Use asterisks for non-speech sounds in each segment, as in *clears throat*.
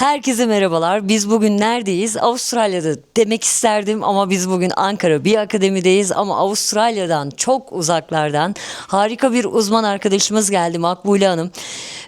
Herkese merhabalar. Biz bugün neredeyiz? Avustralya'da demek isterdim ama biz bugün Ankara bir akademideyiz ama Avustralya'dan çok uzaklardan harika bir uzman arkadaşımız geldi Makbule Hanım.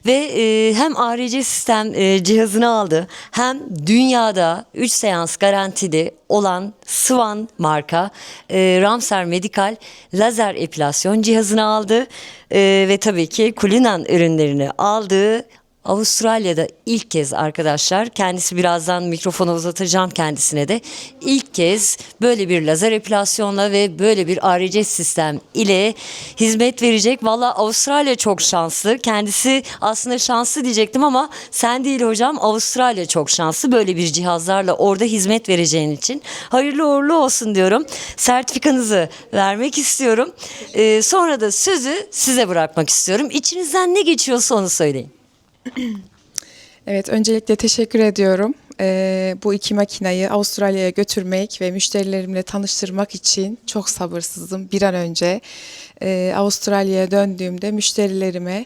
Ve e, hem ARC sistem e, cihazını aldı hem dünyada 3 seans garantili olan Swan marka e, Ramsar Medical lazer epilasyon cihazını aldı E, ve tabii ki Kulinan ürünlerini aldı. Avustralya'da ilk kez arkadaşlar kendisi birazdan mikrofonu uzatacağım kendisine de ilk kez böyle bir lazer epilasyonla ve böyle bir ARC sistem ile hizmet verecek. Valla Avustralya çok şanslı. Kendisi aslında şanslı diyecektim ama sen değil hocam Avustralya çok şanslı böyle bir cihazlarla orada hizmet vereceğin için. Hayırlı uğurlu olsun diyorum. Sertifikanızı vermek istiyorum. Ee, sonra da sözü size bırakmak istiyorum. İçinizden ne geçiyorsa onu söyleyin. *clears throat* Evet, öncelikle teşekkür ediyorum. Ee, bu iki makinayı Avustralya'ya götürmek ve müşterilerimle tanıştırmak için çok sabırsızım. Bir an önce e, Avustralya'ya döndüğümde müşterilerime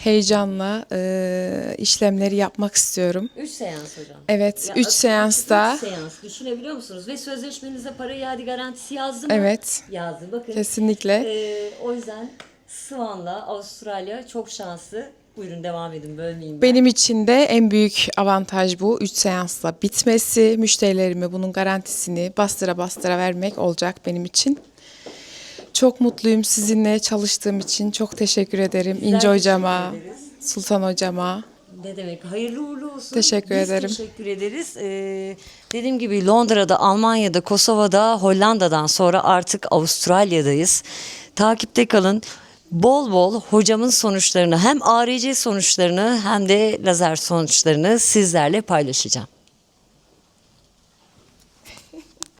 heyecanla e, işlemleri yapmak istiyorum. 3 seans hocam. Evet, Ya üç açık- seansta- açık üç seans düşünebiliyor musunuz? Ve sözleşmenize para iade garantisi yazdı mı? Evet. Yazdı. Bakın. Kesinlikle. Ee, o yüzden Swan'la Avustralya çok şanslı. Buyurun devam edin bölmeyeyim ben. Benim için de en büyük avantaj bu. 3 seansla bitmesi, müşterilerime bunun garantisini bastıra bastıra vermek olacak benim için. Çok mutluyum sizinle çalıştığım için. Çok teşekkür ederim. Bizler İnce hocama, teşekkür ederiz. Sultan hocama. Ne demek? Hayırlı uğurlu olsun. Teşekkür Biz ederim. teşekkür ederiz. Ee, dediğim gibi Londra'da, Almanya'da, Kosova'da, Hollanda'dan sonra artık Avustralya'dayız. Takipte kalın. Bol bol hocamın sonuçlarını hem ARC sonuçlarını hem de lazer sonuçlarını sizlerle paylaşacağım.